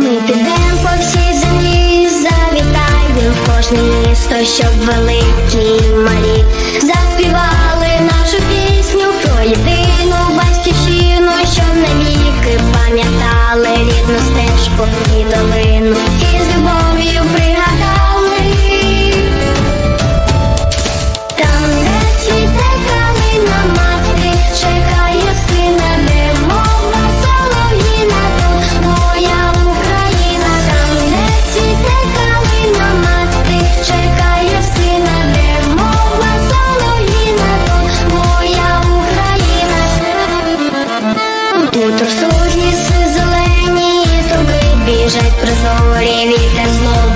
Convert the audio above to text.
Ми підемо по всій землі, завітаємо в кожне місто, щоб великі малі заспівали нашу пісню про єдину батьківщину, щоб навіки пам'ятали рідну стежку. Тож сужні зелені струби біжать прозорі вітер зло.